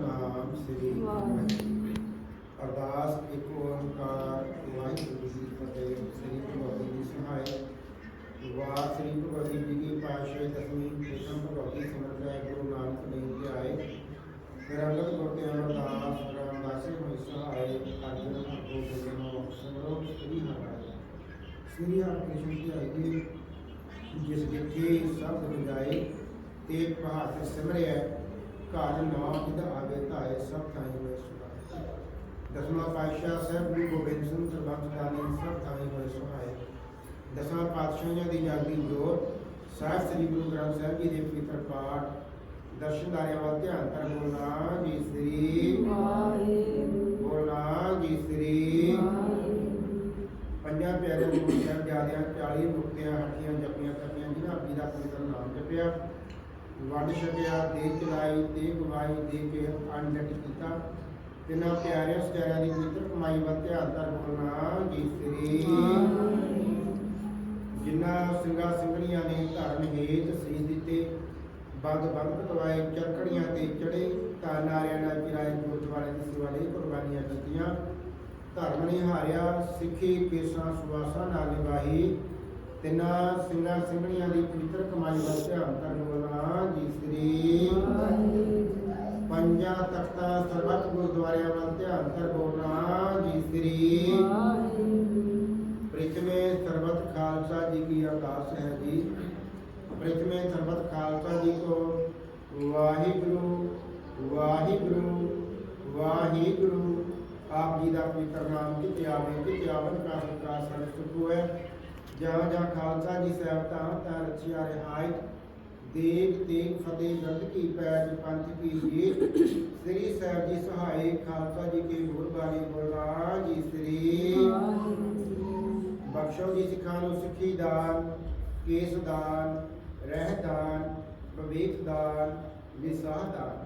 ਸਤਨਾਮ ਸ੍ਰੀ ਵਾਹਿਗੁਰੂ। ਅਰਦਾਸ ਇੱਕ ਓੰਕਾਰ ਵਾਹਿਗੁਰੂ ਜੀ ਕੀ ਫਤਿਹ ਸ੍ਰੀ ਭਗਵਤੀ ਜੀ ਸਹਾਇ ਵਾਰ ਸ੍ਰੀ ਭਗਵਤੀ ਜੀ ਕੀ ਪਾਸ਼ੇ ਦਸਵੀਂ ਕ੍ਰਿਸ਼ਨ ਭਗਵਤੀ ਸਿਮਰਨ ਲੈ ਗੁਰੂ ਨਾਨਕ ਦੇਵ ਜੀ ਆਏ ਫਿਰ ਅੰਗਦ ਗੁਰ ਤੇ ਅਮਰਦਾਸ ਰਾਮਦਾਸੇ ਹੋਈ ਸਹਾਇ ਅਰਜਨ ਭਗੋ ਗੁਰੂ ਸਿਮਰੋ ਸ੍ਰੀ ਹਰਿ ਸ੍ਰੀ ਹਰਿ ਕ੍ਰਿਸ਼ਨ ਜੀ ਆਈ ਜਿਸ ਜਿੱਥੇ ਸਬਦ ਬਜਾਏ ਤੇ ਪਹਾੜ ਸਿਮਰਿਆ ਘਰ ਨੌ ਜਿਦ ਆਵੇ ਧਾਏ ਸਭ ਥਾਈ ਹੋਏ ਸੁਭਾਏ ਦਸਵਾਂ ਪਾਤਸ਼ਾਹ ਸਾਹਿਬ ਗੁਰੂ ਗੋਬਿੰਦ ਸਿੰਘ ਸਰਬੰਸ ਦਾਨੀ ਸਭ ਥਾਈ ਹੋਏ ਸੁਭਾਏ ਦਸਵਾਂ ਪਾਤਸ਼ਾਹਾਂ ਦੀ ਜਾਗੀ ਜੋਤ ਸਾਹਿਬ ਸ੍ਰੀ ਗੁਰੂ ਗ੍ਰੰਥ ਸਾਹਿਬ ਜੀ ਦੇ ਪਵਿੱਤਰ ਪਾਠ ਦਰਸ਼ਨਦਾਰਿਆਂ ਵੱਲ ਧਿਆਨ ਕਰ ਬੋਲਣਾ ਜੀ ਸ੍ਰੀ ਵਾਹਿਗੁਰੂ ਬੋਲਣਾ ਜੀ ਸ੍ਰੀ ਪੰਜਾਂ ਪਿਆਰਿਆਂ ਗੁਰੂ ਸਾਹਿਬ ਜਿਆਦਿਆਂ 40 ਮੁਕਤਿਆਂ ਹੱਟੀਆਂ ਜਪੀਆਂ ਤਪੀਆਂ ਜਿਨ੍ਹਾਂ ਆਪੀ ਦਾ ਪਵਿੱਤਰ ਨਾਮ ਜਪਿਆ ਵੰਡ ਛਕਿਆ ਦੇ ਚਲਾਈ ਤੇ ਗਵਾਈ ਦੇ ਕੇ ਅੰਡਟ ਕੀਤਾ। ਤਿੰਨਾਂ ਪਿਆਰਿਆਂ ਸਚਾਰਿਆਂ ਦੀ ਪਵਿੱਤਰ ਕਮਾਈ ਵੱਲ ਧਿਆਨ ਧਰ ਬੋਲਣਾ ਜੀ ਸ੍ਰੀ। ਜਿਨ੍ਹਾਂ ਸਿੰਘਾਂ ਸਿੰਘਣੀਆਂ ਨੇ ਧਰਮ ਹੇਤ ਸੀਸ ਦਿੱਤੇ, ਬੰਦ ਬੰਦ ਦਵਾਏ ਚਰਖੜੀਆਂ ਤੇ ਚੜੇ, ਤਾਂ ਨਾਰਿਆਂ ਨਾਲ ਚਿਰਾਏ ਗੁਰਦੁਆਰੇ ਦੀ ਸੇਵਾ ਲਈ ਕੁਰਬਾਨੀਆਂ ਦਿੱਤੀਆਂ ਧਰਮ ਨੇ ਹਾਰਿਆ, ਸਿੱਖੀ ਕੇਸਾਂ ਸੁਵਾਸਾਂ ਨਾਲ ਨਿਭਾਈ। ਤਿੰਨਾਂ ਸਿੰਘਾਂ ਸਿੰਘਣੀਆਂ ਦੀ ਪਵਿੱਤਰ ਕਮਾਈ ਵੱਲ ਧਿਆਨ ਧਰ ਬੋਲਣਾ ਜੀ ਸ੍ਰੀ ਪੰਜਾਂ ਤਖਤਾਂ ਸਰਬੱਤ ਗੁਰਦੁਆਰਿਆਂ ਵੱਲ ਧਿਆਨ ਧਰ ਬੋਲਣਾ ਜੀ ਸ੍ਰੀ ਪ੍ਰਿਥਮੇ ਸਰਬਤ ਖਾਲਸਾ ਜੀ ਕੀ ਅਰਦਾਸ ਹੈ ਜੀ। ਪ੍ਰਿਥਮੇ ਸਰਬਤ ਖਾਲਸਾ ਜੀ ਕੋ ਵਾਹਿਗੁਰੂ ਵਾਹਿਗੁਰੂ ਵਾਹਿਗੁਰੂ। ਆਪ ਜੀ ਦਾ ਪਵਿੱਤਰ ਨਾਮ ਕਿਤੇ ਆਵੇ ਕਿਤੇ ਆਵਨ ਕਾ ਸਤਿਕਾਰ ਸਰਬ ਸੁਖ ਹੋਏ। ਜਾਂ ਜਾਂ ਖਾਲਸਾ ਜੀ ਸਾਹਿਬ ਤਾਂ ਤਾਂ ਰਚਿਆ ਰਿਹਾਇਤ। ਦੇਵ ਤੇਗ ਫਤਿਹ ਗੰਦ ਕੀ ਪੈਜ ਪੰਥ ਕੀ ਜੀਤ ਸ੍ਰੀ ਸਾਹਿਬ ਜੀ ਸਹਾਇ ਖਾਲਸਾ ਜੀ ਕੇ ਗੁਰਬਾਣੀ ਬੋਲਣਾ ਜੀ ਸ੍ਰੀ। ਬਖਸ਼ੋ ਜੀ ਸਿੱਖਾਂ ਨੂੰ ਸਿੱਖੀ ਦਾਨ ਕੇਸ ਦਾਨ ਰਹਿ ਦਾਨ ਵਿਵੇਕ ਦਾਨ ਵਿਸਾਹ ਦਾਨ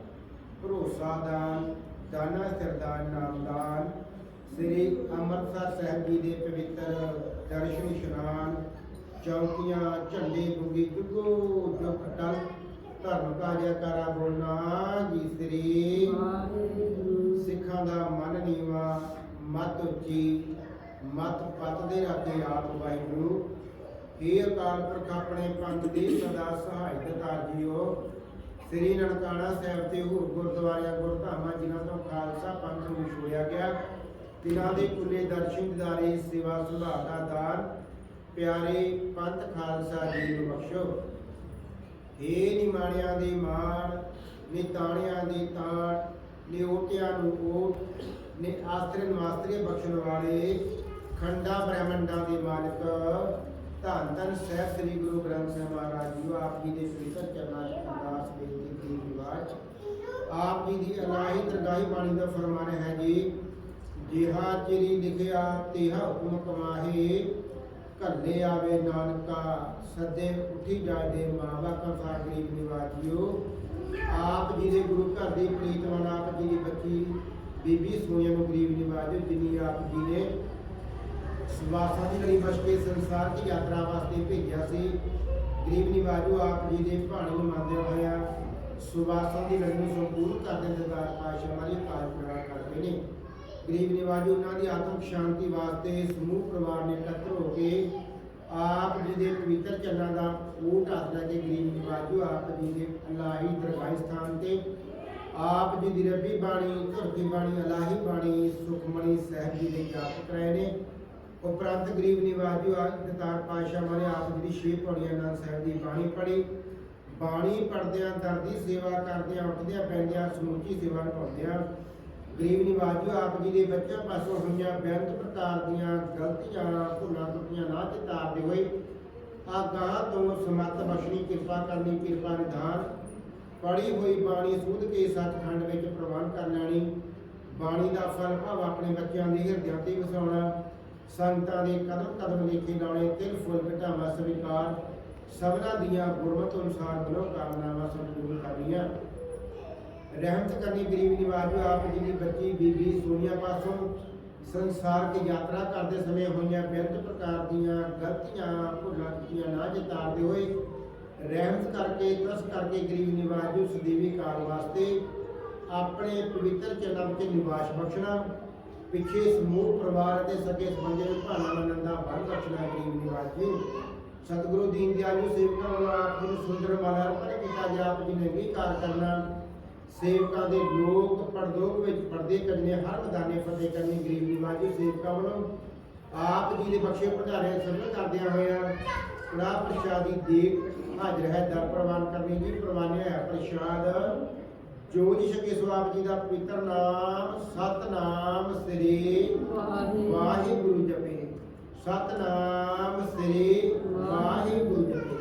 ਭਰੋਸਾ ਦਾਨ ਦਾਨਾ ਸਰਦਾਨ ਨਾਮ ਦਾਨ ਸ੍ਰੀ ਅੰਮ੍ਰਿਤਸਰ ਸਾਹਿਬ ਜੀ ਦੇ ਪਵਿੱਤਰ ਦਰਸ਼ਨ ਇਸ਼ਨਾਨ ਚੌਕੀਆਂ ਝੰਡੇ ਬੁੱਗੀ ਜੁਗੋ ਜੋ ਖਟਲ ਧਰਮ ਕਾਰਿਆਕਾਰਾ ਬੋਲਣਾ ਜੀ ਸ੍ਰੀ ਸਿੱਖਾਂ ਦਾ ਮਨ ਨੀਵਾ ਮਤ ਉੱਚੀ ਮਤ ਪਤ ਦੇ ਰਾਤੇ ਆਪ ਵਾਹਿਗੁਰੂ। ਇਹ ਅਕਾਲ ਪੁਰਖ ਆਪਣੇ ਪੰਥ ਦੀ ਸਦਾ ਸਹਾਇਤਾ ਕਰ ਜੀਓ। ਸ੍ਰੀ ਨਨਕਾਣਾ ਸਾਹਿਬ ਤੇ ਹੋਰ ਗੁਰਦੁਆਰਿਆਂ ਗੁਰਧਾਮਾਂ ਜਿਨ੍ਹਾਂ ਤੋਂ ਖਾਲਸਾ ਪੰਥ ਨੂੰ ਛੋੜਿਆ ਗਿਆ। ਦਿਨਾਂ ਦੇ ਕੁੱਲੇ ਦਰਸ਼ਨ ਦਿਦਾਰੇ ਸੇਵਾ ਸੁਭਾਅ ਦਾ ਦਾਨ, ਪਿਆਰੇ ਪੰਥ ਖਾਲਸਾ ਜੀ ਨੂੰ ਬਖਸ਼ੋ। ਏ ਨਿਮਾਣਿਆਂ ਦੀ ਮਾਣ ਨੇ ਤਾਣਿਆਂ ਤਾਣ ਨੇ ਨੂੰ ਓਟ ਨੇ ਆਸਰੇ ਨਵਾਸਰੇ ਬਖਸ਼ਣ ਵਾਲੇ ਖੰਡਾ ਬ੍ਰਹਮੰਡਾਂ ਦੇ ਮਾਲਕ, ਧੰਨ ਧੰਨ ਸਾਹਿਬ ਸ੍ਰੀ ਗੁਰੂ ਗ੍ਰੰਥ ਸਾਹਿਬ ਮਹਾਰਾਜ ਜੀ ਆਪ ਜੀ ਦੇ ਪਵਿੱਤਰ ਚਰਨਾਂ 'ਚ ਅਰਦਾਸ ਬੇਨਤੀ ਕੀ ਰਿਵਾਜ ਆਪ ਜੀ ਦੀ ਅਲਾਹੀ ਦਰਗਾਹੀ ਬਾਣੀ ਦਾ ਫਰਮਾਨ ਹੈ ਜੀ ਜਿਹਾ ਚਿਰੀ ਲਿਖਿਆ, ਤਿਹਾ ਹੁਕਮ ਕਮਾਹੇ। ਘੱਲੇ ਆਵੇ ਨਾਨਕਾ, ਸਦੇ ਉਠੀ ਜਾਏ ਮਾਵਾ ਕਾ ਗਰੀਬ ਨਿਵਾਜਿਓ। ਆਪ ਜੀ ਦੇ ਗੁਰੂ ਘਰ ਦੀ ਪ੍ਰੀਤਮਨ ਆਪ ਜੀ ਦੀ ਬੱਚੀ, ਬੀਬੀ ਸੋਨੀਆ ਨੂੰ ਗਰੀਬ ਨਿਵਾਜਿਓ, ਜਿਨੀ ਆਪ ਜੀ ਨੇ ਸਵਾਸਾਂ ਦੀ ਲੜੀ ਬਚ ਸੰਸਾਰ ਦੀ ਯਾਤਰਾ ਵਾਸਤੇ ਭੇਜਿਆ ਸੀ। ਗਰੀਬ ਨਿਵਾਜੋ ਆਪ ਜੀ ਦੇ ਭਾਣੇ ਨੂੰ ਮੰਨਦੇ ਹੋਇਆ ਸੁਵਾਸਾਂ ਦੀ ਲੜੀ ਨੂੰ ਸੰਪੂਰਨ ਕਰਦੇ ਦਰਬਾਰ ਪਾਸ਼ਾ ਵਾਲੀ ਕਾਜ ਕਰਦੇ ਨੇ। ਗਰੀਬ ਨਿਵਾਜੋ ਉਹਨਾਂ ਦੀ ਆਤਮਿਕ ਸ਼ਾਂਤੀ ਵਾਸਤੇ ਸਮੂਹ ਪਰਿਵਾਰ ਨੇ ਇਕੱਤਰ ਹੋ ਕੇ ਆਪ ਜੀ ਦੇ ਪਵਿੱਤਰ ਚਰਨਾਂ ਦਾ ਊਟ ਹੱਥ ਲੈ ਕੇ ਗਰੀਬ ਨਿਵਾਜੋ ਆਪ ਜੀ ਦੇ ਅਲਾਹੀ ਦਰਗਾਹ ਸਥਾਨ ਤੇ ਆਪ ਜੀ ਦੀ ਰੱਬੀ ਬਾਣੀ, ਧਰਤੀ ਬਾਣੀ, ਅਲਾਹੀ ਬਾਣੀ ਸੁਖਮਣੀ ਸਾਹਿਬ ਜੀ ਦੇ ਜਾਪ ਕਰਾਏ ਨੇ। ਉਪਰੰਤ ਗਰੀਬ ਨਿਵਾਜੂ ਦਤਾਰ ਪਾਸ਼ਾ ਵਾਲੇ ਆਪ ਜੀ ਦੀ ਛੇ ਪੌੜੀਆਂ ਨਾਲ ਸਾਹਿਬ ਦੀ ਬਾਣੀ ਪੜ੍ਹੀ। ਬਾਣੀ ਪੜਦਿਆਂ ਦਰਦੀ ਸੇਵਾ ਕਰਦਿਆਂ, ਉੱਠਦਿਆਂ ਪੈਂਦਿਆਂ ਸਮੁੱਚੀ ਸੇਵਾ ਨਿਭਾਉਂਦਿਆਂ ਗਰੀਬ ਨਿਵਾਜੂ, ਆਪ ਜੀ ਦੇ ਬੱਚਿਆਂ ਪਾਸੋਂ ਹੋਈਆਂ ਬੇਅੰਤ ਪ੍ਰਕਾਰ ਦੀਆਂ ਗਲਤੀਆਂ, ਭੁੱਲਾਂ ਟੁੱਟੀਆਂ ਨਾ ਚਿਤਾਰਦੇ ਹੋਏ ਆਗਾਹ ਤੋਂ ਸਮਤ ਬਖਸ਼ਣੀ ਕਿਰਪਾ ਕਰਨੀ, ਕਿਰਪਾ ਨਿਧਾਨ। ਪੜੀ ਹੋਈ ਬਾਣੀ ਸੁਧ ਕੇ ਸੱਚਖੰਡ ਵਿੱਚ ਪ੍ਰਵਾਨ ਕਰ ਲੈਣੀ। ਬਾਣੀ ਦਾ ਫਲ ਭਾਵ ਆਪਣੇ ਬੱਚਿਆਂ ਦੇ ਹਿਰਦਿਆਂ ਤੇ ਵਸਾਉਣਾ। ਸੰਤਾਂ ਦੇ ਕਦਮ ਕਦਮ ਲਿਖੇ ਲਾਉਣੇ, ਤਿਲ ਫੁੱਲ ਘਟਾਵਾ ਸਵੀਕਾਰ। ਸਭਨਾ ਦੀਆਂ ਗੁਰਮਤਿ ਅਨੁਸਾਰ ਮਨੋ ਕਾਮਨਾਵਾਂ ਸੰਪੂਰਨ ਕਰਨੀਆਂ। ਰਹਿਮਤ ਕਰਨੀ ਗਰੀਬ ਨਿਵਾਜੋ ਆਪ ਜੀ ਦੀ ਬੱਚੀ, ਬੀਬੀ, ਸੋਨੀਆ ਪਾਸੋਂ ਸੰਸਾਰ ਦੀ ਯਾਤਰਾ ਕਰਦੇ ਸਮੇਂ ਹੋਈਆਂ ਬੇਅੰਤ ਪ੍ਰਕਾਰ ਦੀਆਂ ਗਲਤੀਆਂ, ਭੁੱਲਾਂ ਕੀਤੀਆਂ ਨਾ ਜਿਤਾਰਦੇ ਹੋਏ ਰਹਿਮਤ ਕਰਕੇ, ਤਰਸ ਕਰਕੇ ਗਰੀਬ ਨਿਵਾਜ ਸਦੀਵੀ ਕਾਰ ਵਾਸਤੇ ਆਪਣੇ ਪਵਿੱਤਰ ਚਰਨਾਂ ਵਿੱਚ ਨਿਵਾਸ ਬਖਸ਼ਣਾ, ਪਿੱਛੇ ਸਮੂਹ ਪਰਿਵਾਰ ਅਤੇ ਸਕੇ ਸੰਬੰਧੀ ਭਾਣਾ ਮੰਨਣ ਦਾ ਬਖਸ਼ਣਾ ਗਰੀਬ ਨਿਵਾਜ ਸਤਿਗੁਰੂ ਦੀਨ ਦਿਆਲ ਜੀ ਸੇਵਕਾਂ ਵੱਲੋਂ ਆਪ ਜੀ ਨੂੰ ਸੁੰਦਰ ਮਾਲਾ ਅਰਪਣ ਕੀਤਾ ਜੀ ਆਪ ਜੀ ਨੇ ਵੀ ਕਾਰ ਕਰਨਾ। ਸੇਵਕਾਂ ਦੇ ਲੋਕ ਪਰਦੋਕ ਵਿੱਚ ਪਰਦੇ ਕਰਨੇ ਹਰ ਮੈਦਾਨੇ ਫਤਿਹ ਕਰਨੀ ਗਰੀਬ ਨਿਵਾਜ ਸੇਵਕਾਂ ਵੱਲੋਂ ਆਪ ਜੀ ਦੇ ਬਖਸ਼ੇ ਭੰਡਾਰੇ ਸਭਨ ਕਰਦਿਆਂ ਹੋਇਆਂ ਕੜਾ ਪ੍ਰਸ਼ਾਦੀ ਦੇਖ ਹਾਜ਼ਰ ਹੈ ਦਰ ਪ੍ਰਵਾਨ ਕਰਨੀ ਜੀ ਪ੍ਰਵਾਨਿਆ ਹੈ ਪ੍ਰਸ਼ਾਦ। ਜੋ ਜੀ ਸਕੇ ਸੋ ਆਪ ਜੀ ਦਾ ਪਵਿੱਤਰ ਨਾਮ ਸਤਨਾਮ ਸ੍ਰੀ ਵਾਹਿਗੁਰੂ ਜਪੇ। ਸਤਨਾਮ ਸ੍ਰੀ ਵਾਹਿਗੁਰੂ ਜਪੇ।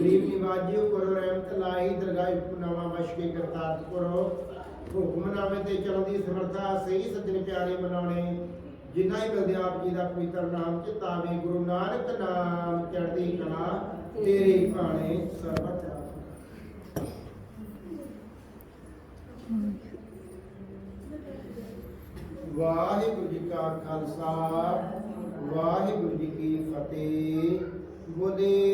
ਗਰੀਬ ਨਿਵਾਜਿਓ ਕਰੋ, ਰਹਿਮਤ ਲਾਈ, ਦਰਗਾਹ ਪੁਨਾਵਾ ਬਖਸ਼ ਕਰਤਾਰ ਕਰੋ। ਹੁਕਮਨਾਮੇ ਤੇ ਚੱਲਣ ਦੀ ਸਹੀ ਸੱਜਣ ਪਿਆਰੇ ਬਣਾਉਣੇ। ਜਿੰਨਾ ਹੀ ਮਿਲਦੇ ਆਪ ਜੀ ਦਾ ਪਵਿੱਤਰ ਨਾਮ ਚਿਤਾਵੇ, ਗੁਰੂ ਨਾਨਕ ਨਾਮ ਚੜ੍ਹਦੀ ਕਲਾ, ਤੇਰੇ ਭਾਣੇ ਸਰਬਤ ਵਾਹਿਗੁਰੂ ਜੀ ਕਾ ਖਾਲਸਾ, ਵਾਹਿਗੁਰੂ ਜੀ ਕੀ ਫਤਿਹ। ਬੋਲੇ